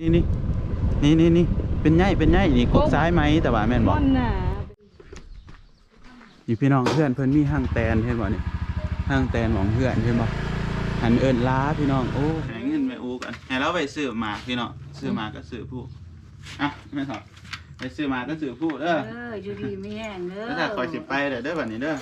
นี่นี่นี่นี่นี่เป็นไงเป็นไงนี่กกซ้ายไหมแต่ว่าแม่นบอกม่อนน่ะนี่พี่น้องเพื่อนเพิ่นมีห้างแตนเห็นบ่นี่ห้างแตนของเพื่อนเห็นบ่หันเอิ้นล้าพี่น้องโอ้แหงเงินไปอูกันให้เราไปซื้อหมากพี่น้องซื้อหมากก็ซื้อผู้อะแม่นบ่ไปซื้อหมากก็ซื้อผู้เด้อเอออยู่ดีไม่แห้งเด้อแล้วถ้าคอยสิไปเด้อเด้อบัดนี้เด้อ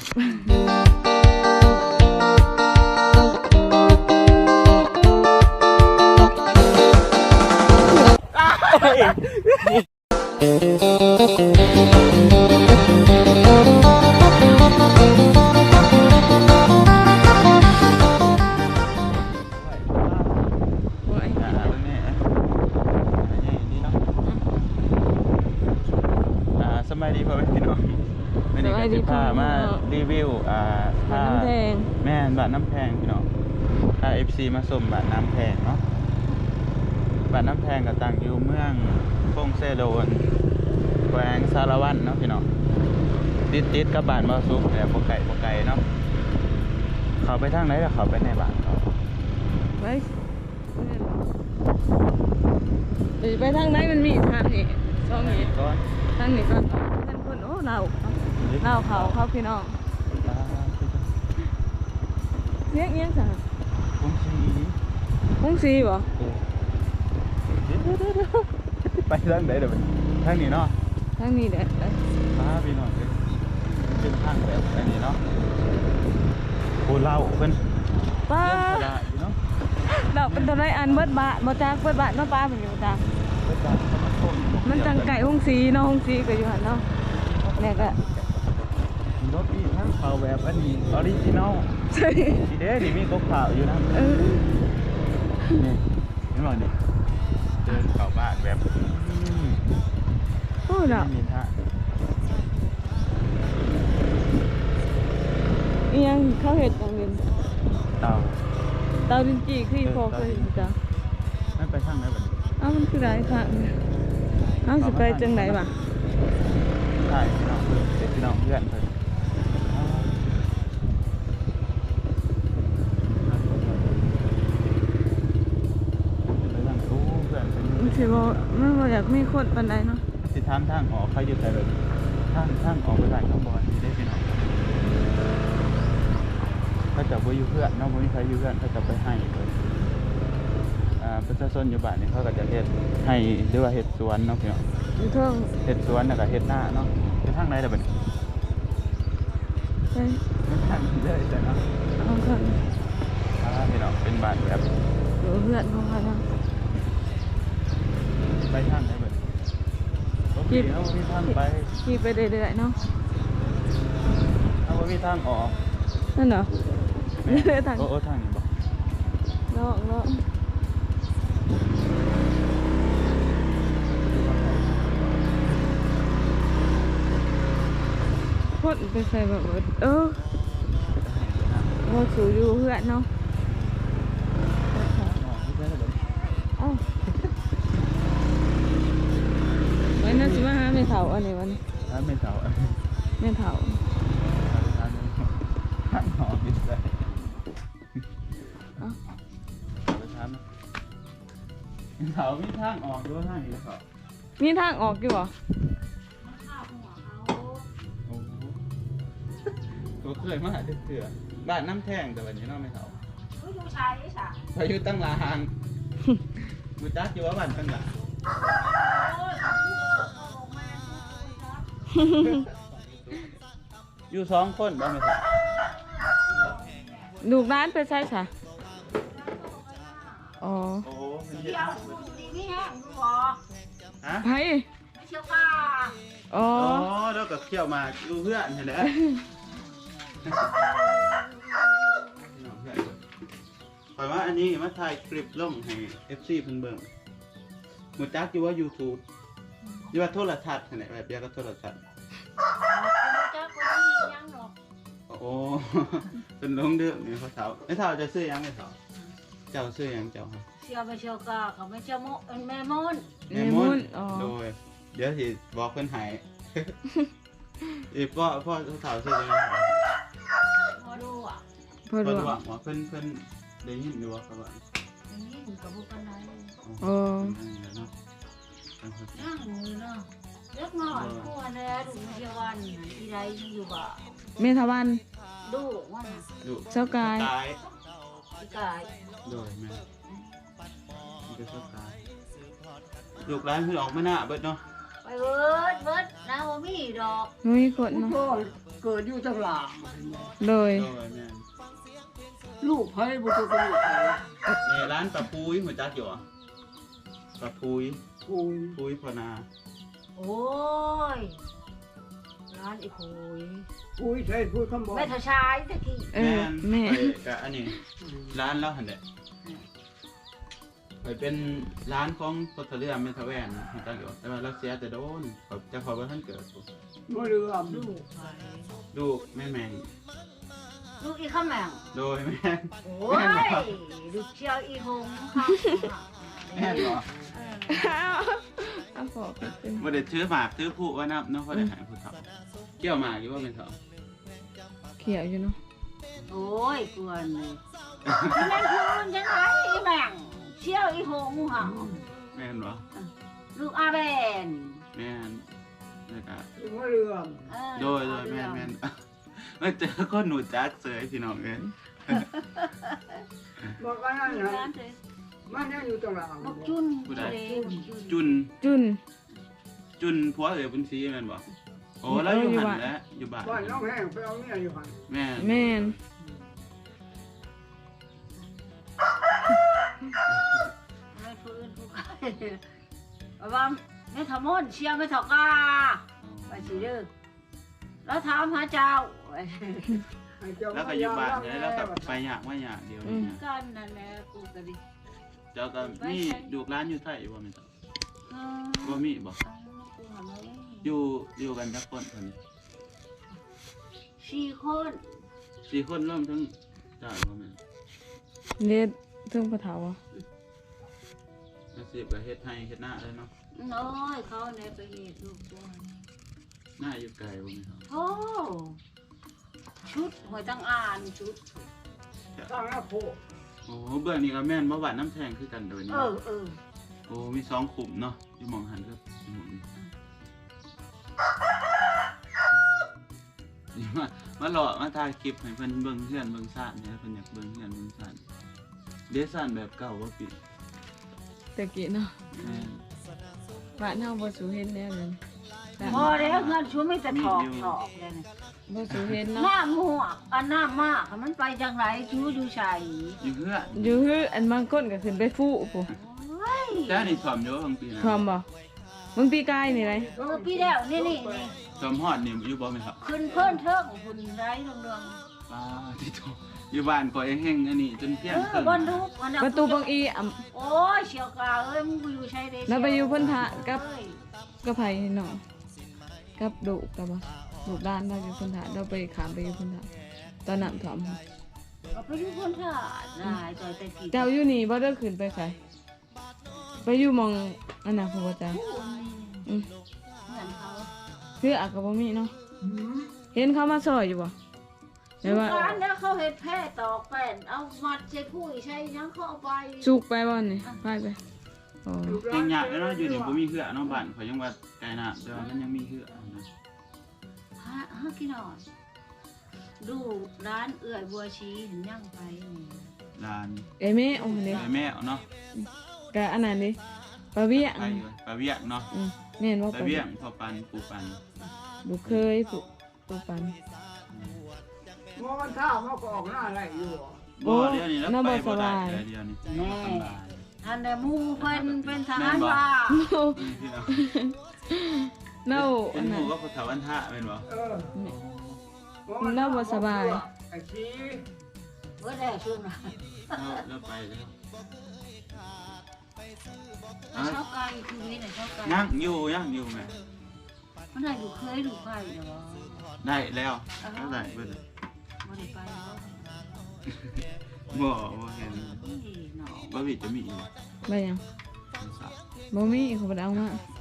สบายดีพ่อแม่พี่น้องวันนี้ก็สิพามารีวิวอ่าบ้าผ้านน้ำแดงแม่นบาทน้ำแพงพี่น้องถ้า FC มาส่งบาทน้ำแพงเนาะ บาทน้ำแพงก็ตั้งอยู่เมืองฟงเซโดนแขวงสารวันเนาะพี่น้องติดติดๆกับบานบ่อซุกแต่บ่ไก่บ่ไก่เนาะเขาไปทางไหนแล้วเขาไปในบ้านเขาไปเดี๋ยวไปทางไหนมันมีทางนี้ช่องนี้ก่อนทางนี้ก่อนท่านคนโอ้เราเราเขาเขาพี่น้องเลี้ยงเลี้ยงสั่งผมสีคงซีบ่ ไปทางไหนเดี๋ยวไปทางนี้เนาะทางนี้เด้อพาพี่น้องเลยเป็นทางแบบอันนี้เนาะโอ้เล่าเพิ่นป้าเล่นสลาอยู่เนาะเราเป็นตัวไรอันเบิดบาทบ่จักเบิดบาทเนาะป้าเป็นอยู่จักเพิ่นจะเข้ามาส่งมันจังไก่ห้องซีเนาะห้องซีก็อยู่หั่นเนาะเนี่ยก็รถอีทั้งเขาแบบอันนี้ออริจินอลใช่ทีเด้นี่มีกบขาวอยู่นะเออนี่เห็นบ่นี่ เดินเข้าบ้านแบบอืมโอ้เราไม่มีท่าอีหยังเขาเฮ็ดจังเงินเต่าเตาดินจีคือพอเคยเห็นจ้ะไม่ไปทางไหนบัดนี้เอ้ามันคือไรค่ะเอ้าสิไปจังไหนวะใช่พี่น้องเพื่อนเด็กพี่น้องเพื่อนเพิ่นไปทางตู้เพื่อนเพิ่น มัน สิบ่มันบ่อยากมีคนปานใดเนาะสิทามทางออกเขาอยู่แต่แบบทางทางออกไปบ้านข้างบนได้พี่น้องเขาจะบ่อยู่เพื่อนเน้องบ่มีใครอยู่เพื่อนเขาจะไปให้เลยอ่าประชาชนอยู่บ้านนี่เขาก็จะเฮ็ดให้หรือว่าเฮ็ดสวนเนาะพี่น้องอยู่เทิงเฮ็ดสวนแล้วก็เฮ็ดหน้าเนาะคือทางไหนล่ะบัดนี้ไปทางนี้เลยจ้ะเนาะเอาคันอ่าพี่น้องเป็นบ้านแบบอยู่เพื่อนของเขาเนาะ ไปทางไหนบัดนี้บ่มีเอาบ่มีทางไปขี่ไปเรื่อยๆเนาะเอาบ่มีทางออกนั่นเหรอแม่เรื่อยๆทางโอ้โอ้ทางนี้บ่เลาะเลาะคนไปใส่แบบว่าเออเราสู่อยู่เพื่อนเนาะออกไม่ใช่แล้วบัดนี้เอ้าไว้ น่าสิมาหาแม่เฒ่าอันนี้วันร้านไม่เสาอะแม่เฒ่าร้านร้านหอมดิใส่เอ้าไปทานนะเสามีทางออกด้วยทางนี้เขามีทางออกอยู่บ่โอ้โหก็เคยมาหาเถื่อบ้านน้ำแท่งแต่วันนี้เนาะไม่เสาผู้ชายไอ้สาพายุตั้งหลางบุจักอยู่ว่าบ้านตั้งหลาง อยู่สองคนบ้านไม่เสาลูกร้านไปใช่ค่ะอ๋อโอ้โหมันเยเที่ยวอะอยู่ดีไม่แห้งดูบ่ฮะไผไม่เที่ยวก้าอ๋ออ๋อแล้วก็เขี่ยวมาดูเพื่อนเห็นไหมปล่อยว่าอันนี้มาถ่ายคลิปลงให้ FC เพิ่นเบิ่งหมูจักอยู่ว่า YouTube อ ยู่ว่าโทรทัศน์ขนาดแบบเดียวกับโทรทัศน์เจ้าคนที่ยังหรอกโอ้โหเป็นลงเด้อนี่พ่อสาวไอ้สาวจะซื้อหยังไอ้สาวเจ้าซื้อหยังเจ้าครับเที่ยวไปเที่ยวก้าเขาไม่เที่ยวโมเอ็นแม่มนเมมุนอ๋อโดยเดี๋ยวสิบอกเพิ่นให้อีพ่อพ่อสาวซื้อหยังไงครับพอดูอะพอเพิ่รู้นว่าว่าเพิ่นเพิ่นได้ยินอยู่ว่าเขาว่าอย่างนี้กับพวกกันไหนอ๋อ ย่งหมูเนาะเล็กน้อยกลัวแล้วดูเยาวันอีไรอยู่บ่เมทวันดูว่าดุเจ้ากาย ตายกายโดยแม่นี่ก็ชอายลูกร้านคือออกไม่น่าเบิดเนาะไปเบิดเบิดนะว่มี่ดอกนุ้ยกดเนาะเกิดอยู่จังหลังโดย โดยแม่ลูกไผ่บุตรลูกไผ่ ในร้านปลาปูยหัวจักอยู่อะปลาปูย คุยปุ้ยพอนาโอ้ยร้านอีโคยคุยใช่พูดคำบอกแม่ทชายตะกี้เออแม่ไปกับอันนี้ร้านเราหันแหละไปเป็นร้านของพลเรือนเมทาแวนหัวจักอยู่แต่ว่าเราเสียแต่โดนเขาจะขอว่าท่านเกิดปุ๊บมะเรือมลูกไปลูกแม่แมงลูกอีข้าแมงโดยแม่งโอ้ยลูกเชียวอีหงค่ะ แม่นเหรอเอาเอาขอไปเป็นบ่ได้ถือหมากถือผู้ว่านับเนาะเพราะได้หายผู้เฒ่าเกี่ยวหมากอยู่ว่าเป็นเฒ่าเขียวอยู่เนาะโอ้ยกวนเลยนั่นคือมันยังไงอีแมงเชียวอีหงค่ะแม่นบ่ลูกอาเบนแม่นแล้วก็มะเรือเออโดยโดยแม่นแม่นมาเจอคนหนูจักเสยพี่น้องเอ้ยบอกว่านั่นร้านะ นเลยมันยังอยู่ตั้งหลางบอกจุนเดจุนจุนจุน จุนผัวเอ๋ยบุญศรีแม่นบ่โอ้แล้วอยู่หันแล้วอยู่บ้านบ้านน้องแห้งไปเอาเนี่ยอยู่หันแม่นแม่นไม่ฟื้นผู้ใครว่าไม่ทำมนเชียวไม่ถอกาไปสิเด้อแล้วถามหาเจ้าให้เจ้าแล้วก็อยู่บ้านเนี่ยแล้วก็ไปยากว่าหยากเดียวนี่นะกันนั่นแหละกูก็ดิเจ้าก็มีดูกร้านอยู่ไทยอยู่บ่แม่นเฒ่าเอบ่อมีบ่กูหาเลยอยู่อยู่กันจักคนเพิ่นสี่คนสี่คนรวมทั้งเจ้าบ่แม่นเด็ดเทิงปะเถาอะอาชีพก็เฮ็ดให้เฮ็ดหน้าเลยเนาะน้อยเขาในไปเหตุลูกตัวหน้าอยู่ไกลบ่แม่นเฒ่าโอ้ชุดหวยตั้งอ่านชุดตั้งแล้วโค โอ้เบื้องนี้ก็แม่นมาบ้านน้ำแทงคือกันเดี๋ยวนี้เออเออโอ้มีสองขุมเนาะอยู่หมองหันครับอยู่หมองนี้นี่มามาหล่อมาถ่ายคลิปให้เพิ่นเบิ่งเพื่อนเบิ่งซ่านเนี่ยเพิ่นอยากเบิ่งเพื่อนเบิ่งซ่านเดซ่านแบบเก่าว่าปิดตะกี้เนาะแม่น บ้านเฮาบ่สูเห็นแล้วเลยบ้าน พอแล้วเงินชุดไม่แต่ถอกถอกเลยนะบ่สูเห็นหเนาะน้าหมวกอันหน้ามากมันไปจังไรชูอยู่ใส่อยู่เพื่อนอยู่ฮืออันบางคนก็ขึ้นไปฟูผู้โอ้ยแต่นี่สอมอยู่บางปีนะพร้อมบ่มึงปีกายนี่ไรเออพี่แล้วนี่นี่นี่สอมฮอดนี่อยู่บ่แม่นครับขึ้นเพิ่นเทิงหุ่นไรเรืองป้าที่โตอยู่บ้านข่อยเฮงอันนี้จนๆเที่ยเองอคืนบนทุกอันนั้นประตูบางอีอะโอ้ยเชียวกาเอ้ยมึงไปอยู่ใช้ได้แล้วไปอยู่เพิ่นทะกับเอ้ยก็ไผเนาะ กับดุกับบ่ดุด้านเราอยู่เพิ่นทะเราไปขามไปอยู่เพิ่นทะตอนน้ำท่วมเอาไปอยู่คนท่าได้ต่อยแต่กี่เจ้าอยู่นี่บ่ได้ขึ้นไปไสไปอยู่หมองอันน่ะผู้ว่าจ้าผู้นี่อืมเหมือนเขาคืออากก็บ่มีเนาะเห็นเขามาซอยอยู่บ่แม่สุว่าการเนี่ยเขาเห็ดแพร่ตอกแป้นเอามัดใส่ผู้ใช้ยังเขาเอาไปสุกไปบ่นี่ไปไปอ๋อเฮงยากแล้วเนาะอยู่นี่บ่มีเหือเนาะบ้านข่อยยังว่าไกลน้ำแต่ว่ามันยังมีเหือนะฮะฮะกี่หน่อยดูร้านเอื่อยบัวชีเห็นยังไปนี่ร้านเอ้ยแม่โอ้นี่ไอ้แม่เอาเนาะก็อันนั้นดิปลาเวียงไปอยู่ปลาเวียงเนาะอืมแม่นว่าปลาเวียงพอปันปูปันลูกเคยผู้ผู้ปัน มอมันท่ามันก็ออกหน้าไรอยู่บ่เดี๋ยวนี้แล้วน่าไปบ่บ่ได้สบายเดี๋ยวนี้บ่สบาย อันแต่มูเป็นเป็นทหารแม่นบ่ว่านี่พี่น้อง เน่าเป็อันนหนั้มู่นก็ผู้เฒ่าอันทะแม่นบ่เออน่าบ่สบาย ไอ้ชี้เมื่อได้ช่วงนั้นแล้วแล้วไปแล้วเช้าไก่คือนี่น่ะเช้าไก่ยังอยู่ยังอยู่แม่มันได้อยู่เคยดูไก่เดี๋ยวได้แล้วแล้วได้เบิดเลยไม่ได้ไปแล้วบ่บ่เห็นนี่หนอบ่วิจะมีอีกไปยังสาวบ่มีเขาบ่ได้เอามาโอ้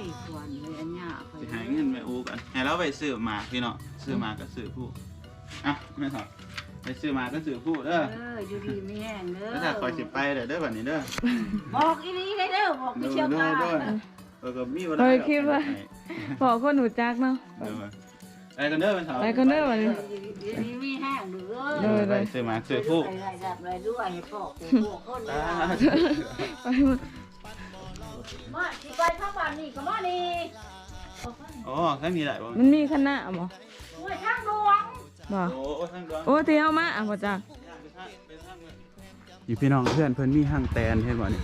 ยส่วนเลยอันเนี้ยไปสิหาเงินไปอูกันให้เราไปซื้อหมากพี่น้องซื้อหมากก็ซื้อผู้อะแม่สาวไปซื้อหมากก็ซื้อผู้เด้อเอออยู่ดีไม่แห้งเด้อแล้วถ้าคอยสิไปเด้อเด้อบัดนี้เด้อบอกอีนี้ได้เด้อบอกโดพี่ยเชี่ยวโดกายโดยไปออก็มีเคยคิดว่าพอคนหนูจักเนาะเออไปกันเด้อเป็นสาวไปกันเด้อวันนี้มีมีแห้งหรือเออไปซื้อหมาซื้อผู้อะไรแบบอะไรด้วยปอกปอกคนอ่าไปห มดมาที่ไปข้างบ้านนี่ก็มานี่อ๋อทั้งนี้แหละบ่มันมีคณะบ่ช่วยทางหลวงบ่โอ้ทั้งดวงโอ้ที่เฮามาอะบ่จ้ะอยู่พี่น้องเพื่อนเพื่อนมีห้างแตนเห็นบ่นี่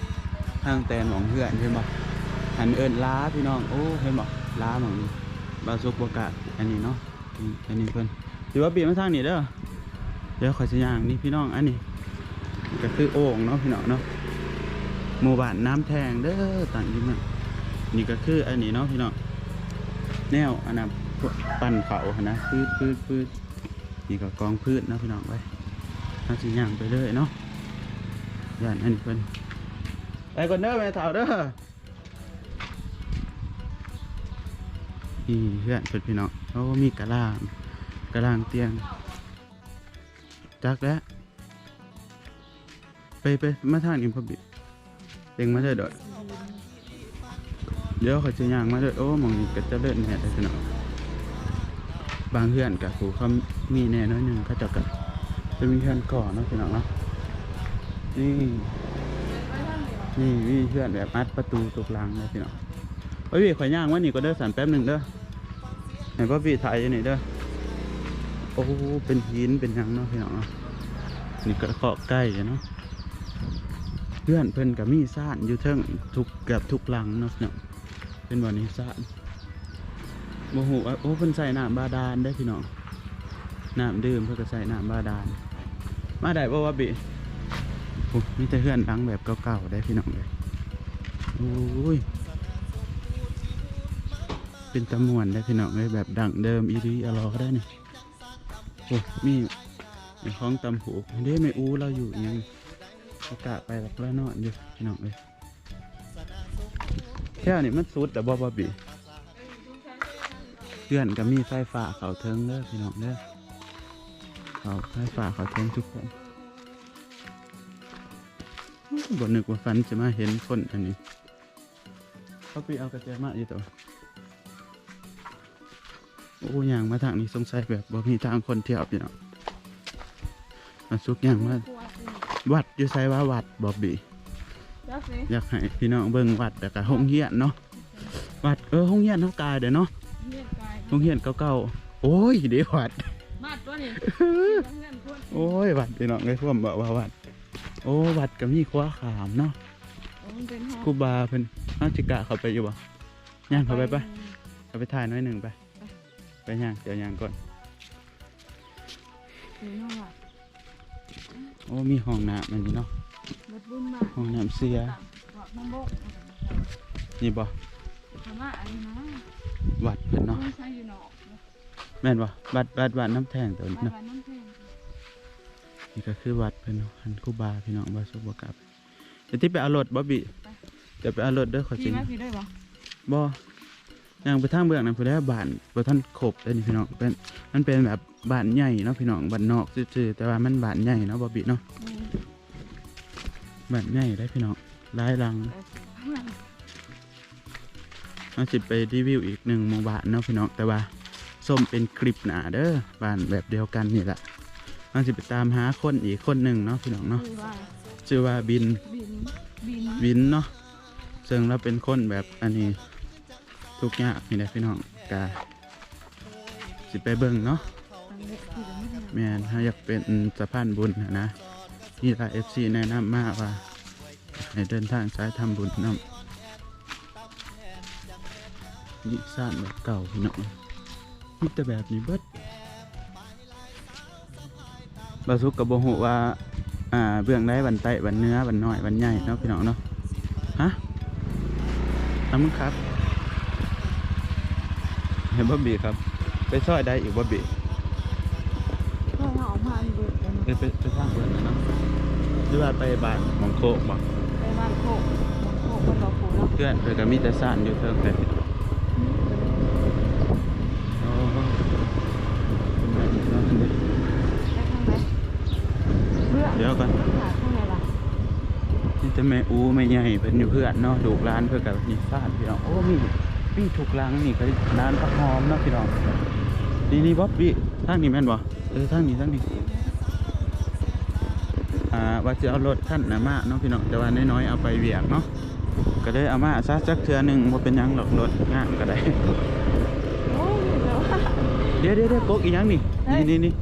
ห้างแตนของเพื่อนเห็นบ่หันเอิญล้าพี่น้องโอ้เห็นบ่ล้าของบาสุกบกาศอันนี้เนาะนี่อันนี้เพิ่นถือว่าปีมาทางนี้เด้อเดี๋ยวขอยสิย่างนี่พี่น้องอันนี้ก็คือโอ่งเนาะพี่น้องเนาะ หมู่บ้านน้ำแทงเด้อต่างอยู่นั่นนี่ก็คืออันนี้เนาะพี่เน้องแนวอันนั้นปั่นเขานะพืชพืชพืชนี่ก็กองพืชเนาะพี่น้องไปเอาสิย่างไปเลยเนาะย่านอันนี้เพิ่นไปก่อนเด้อแม่เฒ่าเด้อนี่เพื่อนเพิ่นพี่น้องโอ้มีกระลางกระลางเตียงจักแล้วไปไปมาทางนี้พอบิเต็งมาเด้อดอดเดี๋ยวเขาจะย่างมาเด้อโอ้มองนี้ก็จะเลิศแหน่ได้อพี่น้องบางเพื่อนกับผูเขามีแน่น้อยหนึ่งเขาเจะกันจะมีเพื่อนก่อนเนาะพี่น้องเนาะนี่นี่วิเพื่อนแบบอัดประตูตุกลังเลยพี่น้องเฮ้ยข่อยย่างว่านี่ก็เด้อสันแป๊บหนึ่งเด้อไหนพ่อพี่ถ่ายอยู่นี่เด้อโอ้เป็นหินเป็นยังเนาะพี่น้องเนาะนี่ก็เคาะใกล้เนาะ พื่อนเพิ่นกับมีซ่านอยู่เทิงทุกเกือบทุกหลังเนาะพี่น้องเป็นวันนี้ซ่านโมโหโอ้เพิ่นใส่น้ำบาดาลได้พี่น้องน้ำดื่มเพิ่นก็ใส่น้ำบาดาลมาได้บ่วะบิโอ้มีแต่เพื่อนดังแบบเก่าๆได้พี่น้องเลยโอ้ยเป็นตะมวนได้พี่น้องเลยแบบดังเดิมอีรีอลอก็ได้นี่โอ้มีมีของตำหูเด้ไม่อู้เราอยู่ยัง อากาศไปแบบละนอนอยู่พี่น้องเลยแค่นี้มันสุดแต่บ่บ่บีเพื่อนก็มีไฟฟ้าเขาเทิงเด้อพี่น้องเด้อเขาไฟฟ้าเขาเทิงทุกคนบนึกว่าฝันจะมาเห็นคนอันนี้เขาไปเอากระเจมาอยู่ตัวโอ้ยางมาทางนี้สงสัยแบบบ่มีทางคนเที่ยวพี่เนาะมาสุกยางมา วัดอยู่ไซว่าวัดบอบบี้จักสิอยากให้พี่น้องเบิ่งวัดแต่ก็ห้องเฮียนเนาะวัดเออห้องเฮียนเฮากายเด้อเนาะเรียกกายห้องเฮียนเก่าๆโอ้ยเดี๋ยววัดมาตัวนี้เพื่อนคนโอ้ยวัดพี่น้องเลยพ่วามบอกว่าวัด โอ้วัดก็มีขว้าขามเนาะโอ้มันเป็นห้องครูบาเพิ่นเอาจิกะเข้าไปอยู่บ่ย่างเข้าไปปะเข้าไปถ่ายหน้อยหนึ่งไป ไปย่างเดี๋ยวย่างก่อนเป็นห้องวัด โอ้มีห้องน้ำอันนี้เนาะวัดบุญมาห้องน้ำเสียวัดน้ำบกนี่บ่ธรรมะอันนี้นะวัดเพิ่นเนาะต้องใช้อยู่นอกแม่นบ่วัดวัดวัดน้ำแทงตัวนี้วัดเนาะวัดน้ำแพงนี่ก็คือวัดเพิ่นเนาะหันครูบาพี่น้องบ่สุบ่กลับเดี๋ยวที่ไปเอารถบ่บิเดี๋ยวไปเอารถเด้อขอจริพี่งไหมพี่ได้ปะบ่ย่างไปทางเบื้องนั้นพุ่นแหล้วบ้านบ่ทันครบเด้อนี่พี่น้องเป็นมันเป็นแบบ บ้านใหญ่เนาะพี่น้องบ้านนอกซื่อๆแต่ว่ามันบ้านใหญ่เนาะบ่บิเนาะบ้านใหญ่ได้พี่น้องหลายหลังเราจะไปรีวิวอีกหนึ่งหมู่บ้านเนาะพี่น้องแต่ว่าส้มเป็นคลิปหนาเด้อบ้านแบบเดียวกันนี่แหละเราจะไปตามหาคนอีกคนหนึ่งเนาะพี่น้องเนาะคือว่าชื่อว่าบินบินบินบินเนาะซึ่งเราเป็นคนแบบอันนี้ทุกอย่างนี่แหละพี่น้องกาสิไปเบิ่งเนาะ แม่นถ้าอยากเป็นสะพานบุญนะนะนี่ละเอฟซีแนะนำมากว่าให้เดินทางสายทำบุญนํนี่สร้างแบบเก่าพี่น้องมีแต่แบบนี้เบิดบาสุกกับโบหูว่า อ่า เบื้องได้บันไตบันเนื้อบันน้อยบันใหญ่เนาะพี่น้องเนาะ ฮะน้ำมึงครับ เห็นบ๊อบบี้ครับ ไปซอยได้อีกบ๊อบบี้ ก็เอาออกมา เบิดกันไปไปไปสร้างเพื่อนนะเนาะหรือว่าไปบ้านหมองโคกบ่ไปบ้านโคกโคกคนเราโคกเนาะเพื่อนเพื่อนก็มีแต่ซ่านอยู่เทิงแต่โอ้เป็นแบบนี้เนาะได้ข้างไหนเพื่อเดี๋ยวก่อน หาข้างในล่ะนี่จะแม่อูแม่ใหญ่เพิ่นอยู่เพื่อนเนาะลูกร้านเพื่อกับนี่ฟาดพี่น้องโอ้มีมีถูกหลังนี่ก็ร้านผักหอมเนาะพี่น้องนี่นี่บ๊อบบี้ทางนี้แม่นบ่เออทางนี้ทางนี้ อ่าว่าจะเอารถขั้นหนามาเนาะพี่น้องแต่ว่าน้อยๆเอาไปเวียกเนาะก็เลยเอามาซะจักเทื่อหนึงบ่เป็นหยังหรอกรถงามก็ได้โอ้ยเดี๋ยวว่าเดี๋ยวเดี๋ยวเดี๋ยวกกอีกหยังนี่เฮ้ยนี่นี่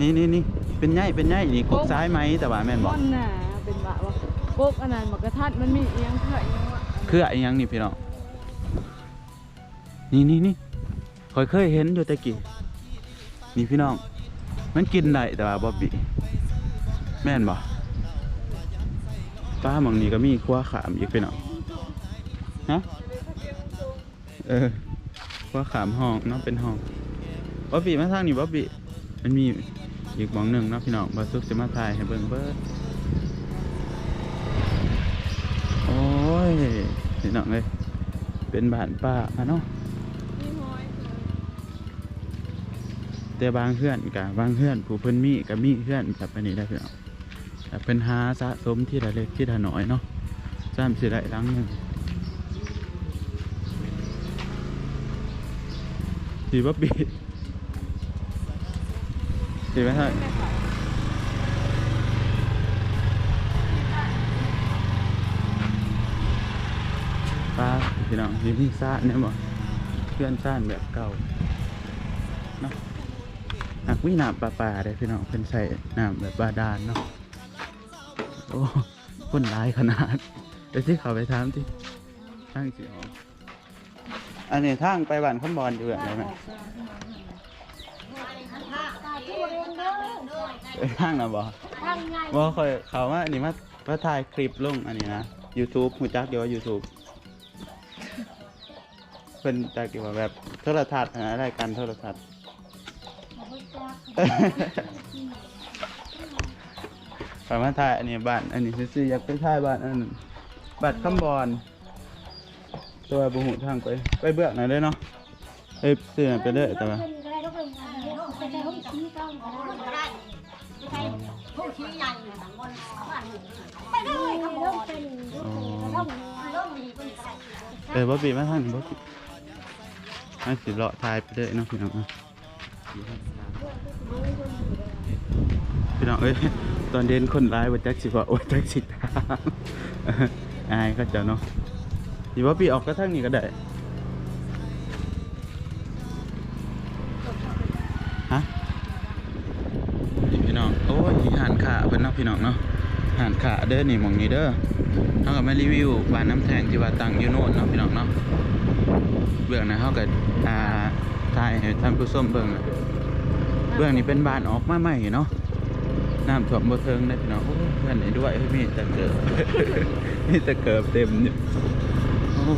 นี่นี่นี่นี่เป็นไงเป็นไงนี่กกซ้ายไหมแต่ว่าแม่นบอกก้นหนาเป็นบะวะโกกอันนั้นมันกระทัดมันมีเอียงเขื่อเอียงวะคืออีกหยังนี่พี่น้องนี่นี่นี่คอยเคยเห็นอยู่แต่กี้นี่พี่น้อง มันกินได้แต่ว่าบ๊อบบี้ แม่นบ่ป้าหมองนี้ก็มีขั้วขามอีกพี่น้อฮะเออขั้วขามห้องเนาะเป็นห้องบ๊อบบี้มาทางนี้บ๊อบบี้มันมีอีกมองหนึ่งเนาะพี่น้องบาซุกจะมาถ่ายให้เบิ่งเบิดโอ้ยพี่น้องเลยเป็นบ้านป้าอะเนาะมีหอยแต่บางเพื่อนกับบางเพื่อนผู้เพิ่นมีกับมีเพื่อนแบบนี้ได้เพื่อนแบบ เป็นหาสะสมที่ละเล็กที่ละน้อยเนาะสามสิได้ลังหนึ่งสีบ๊อบบี้สีไหมฮะป้าพี่น้องที่นี่ซ่านเนี่ยบ่เพื่อนซ่านแบบเก่าเนาะหากวิน้ำปลาปลาได้พี่น้องเป็นใส่น้ำแบบบาดาลเนาะ โอ้คนร้ายขนาดเดี๋ยวที่เขาไปถามที่ทางสิออกอันนี้ทางไปบ้านข้นบอลอยู่แบบไหนไหมไปทางนะบอบ่คอยเขาว่าอันนี้มามาถ่ายคลิปลงอันนี้นะ YouTube หูจักเดียวว่า YouTube เป็นจากเกี่ยวกับแบบโทรทัศน์อะไรายกันโทรทัศน์ สามารถถ่ายอันนี้บ้าน อันนี้ซื้ออยากไปถ่ายบ้านอันนั้นบัตรคำบอลตัวบุหุทางไปไปเบือกหน่อยได้เนาะไปซื้อหน่อยไปเด้อแต่ว่าอ๋อเออบ๊อบบี้มาทางนี้บ๊อบบี้ให้สิเลาะถ่ายไปเด้อเนาะพี่น้องนะ พี่น้องเอ้ยตอนเดินคนร้ายว่าจักสิว่าโอ้ยจักสิตามอายเขาเจ้าเนาะพี่บ๊อบบี้ออกก็ทางนี้ก็ได้ฮะพี่น้องโอ้ยหานขาเพิ่นนาะพี่น้องเนาะหานขาเด้อนี่มองนี้เด้อเฮาก็มารีวิวบ้านน้ำแทงที่ว่าตังยูโน่นเนาะพี่น้องเนาะเบื้องนะเฮาก็อ่าถ่ายให้ท่านผู้ชมเบิ่งเบื้องนี้เป็นบ้านออกมาใหม่เนาะ น้ำท่วมบ่เทิงได้พี่น้องโอ้ยเพื่อนนี่ด้วยเฮ้ยมีแต่เกิบ มีแต่เกิบเต็มอยู่โอ้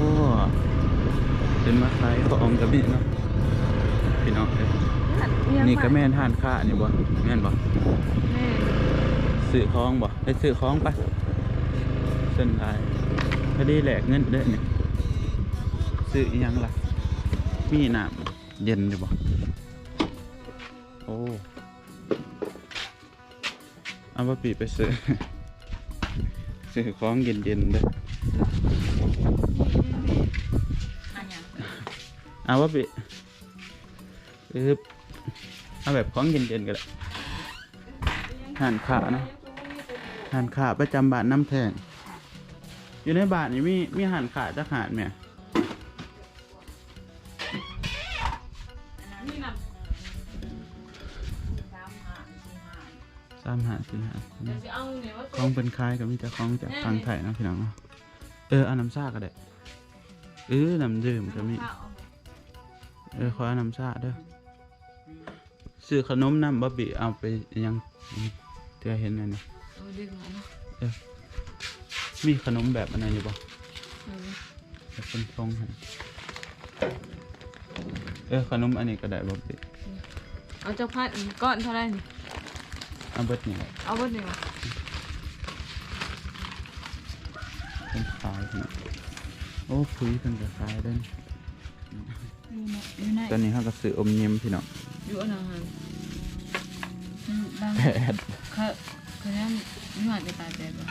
เป็นมาขายของกับนี่เนาะพี่น้องเอ้ยเอียงนี่ก็ไปแม่นทานข้านี่บ่แม่นบ่แม่ซื้อของบ่ไปซื้อของไปเส้นทายพอดีแหลกเงินเด้อนี่ซื้ออีหยังล่ะมีน้ำเย็นอยู่บ่โอ้ เอาบ่ปีไปซื้อซื้อของเย็นๆเด้อเอาบ่ปีอึบเอาแบบของเย็นๆก็ได้หันขานะหันขาประจำบานน้ำแทงอยู่ในบานนี่มีมีหันขาจักหานไหม สามหาสี่หาเดี๋ยวสิเอาเนี่ยว่าของเป็นคล้ายกับมีแต่ของจากฟังไทยเนาะพี่น้องเนาะเออเอาน้ำซ่าก็ได้เออน้ำดื่มก็มีข้าวเออขอเอาน้ำซ่าเด้อซื้อขนมน้ำบะบิเอาไปยังเธอเห็นอันนี้เอาดึงมาเนาะมีขนมแบบอันนั้นอยู่บ่เออแบบเป็นทรงให้เออขนมอันนี้ก็ได้บะบิเอาจักพัดก้อนเท่าไหร่นี่ เอาเบิดนี่เอาเบิดนี่วะเป็นขายขนาดโอ้คุยกันกับขายเด้นอยู่ในอยู่ในตอนนี้เขาก็ซื้ออมเยี่ยมพี่น้องอยู่อันนั้นหั่นอืมบางแปดเขาเขาเนี่ยมีหวานจะตายแต่บ่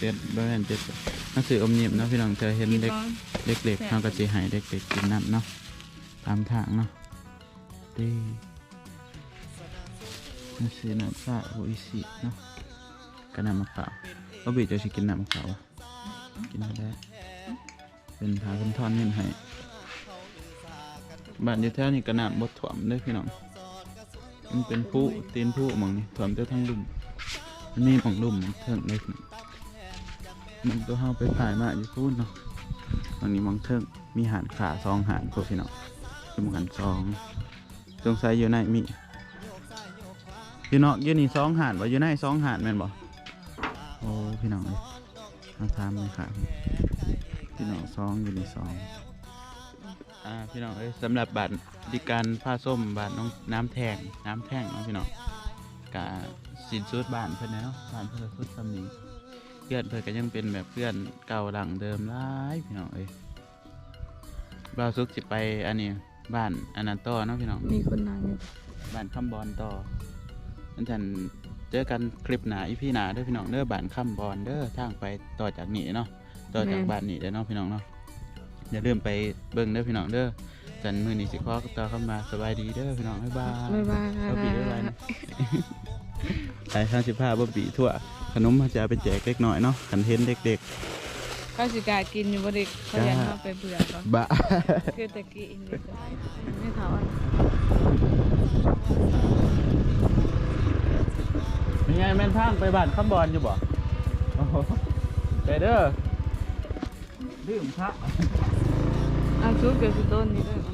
เจ็ดบ่แม่นเจ็ดหนังสืออมยิ้มเนาะพี่น้องจะเห็นกินเด็กก่อนเด็กๆเขาก็สิให้เด็กๆกินน้ำเนาะตามทางเนาะดีห นังสือน้ำข้าโออิชิเนาะกับน้ำมะพร้าวบ่บีจะสิกินน้ำมะพร้าวกินไม่ได้ เป็นพาเป็นทอนเงินให้บ้านอยู่แถวนี้ก็น้ำบ่ท่วมด้พี่น้อง มันเป็นผู้ตีนผู้มองนี่ท่วมเจ้าทั้งลุ่มมันมีหมองลุ่มม้องเทิงเลยพี่น้องมันตัวเฮาไปถ่ายมาอยู่พูดเนาะตรงนี้มองเทิงมีหานขาซองหานพวกพี่น้องคือมองหันซองสงสัยอยู่ในมี อยู่นอกอยู่นี่ซองหานว่าอยู่ในซองหานแม่นบ่โอ้พี่น้องเลยเอาทามเลยค่ะพี่น้องซองอยู่ในซองอ่าพี่น้องเอ้ยสำหรับบัตรดิการผ้าส้มบาทน้องน้ำแทงน้ำแท่งเนาะพี่น้องกะสินสุดบ้านเพิ่นนะเนาะบ้านเพิ่นก็สุดสำนี้เพื่อนเพื่อนก็ยังเป็นแบบเพื่อนเก่าหลังเดิมร้ายพี่น้องเอ้ยเราซุกสิไปอันนี้บ้านอันนั้นต่อเนาะพี่น้องมีคนนั่งอยู่บ้านคำบอลต่อ นั่นฉันเจอกันคลิปหนาอีพี่หนาเด้อพี่น้องเด้อบ้านคำบอลเด้อทางไปต่อจากนี้เนาะต่อจากบ้านนี้เด้อเนาะพี่น้องเนาะอย่าลืมไปเบิ่งเด้อพี่น้องเด้อจันมือนี้สิขอต่อเข้ามาสบายดีเด้อพี่น้องบ๊ายบายบ๊ายบายบ๊อบบี้บ๊ายบายนะไปข้างสิบห้าบ๊อบบี้ทั่ว ขนมเขาจะเอาไปแจกเล็กหน่อยเนาะขันเห็นเด็กเขาสิกากินอยู่บ่เด็กเขายากเอาไปเบื่อก่อนๆบะคือตะกี้อินเด็กไม่เท่าอันเป็ นไงแม่นทางไปบ้านข้ามบอลอยู่บ่ไปเด้อดื่มพระอาซูเกิดสิต้นนี่เด้อ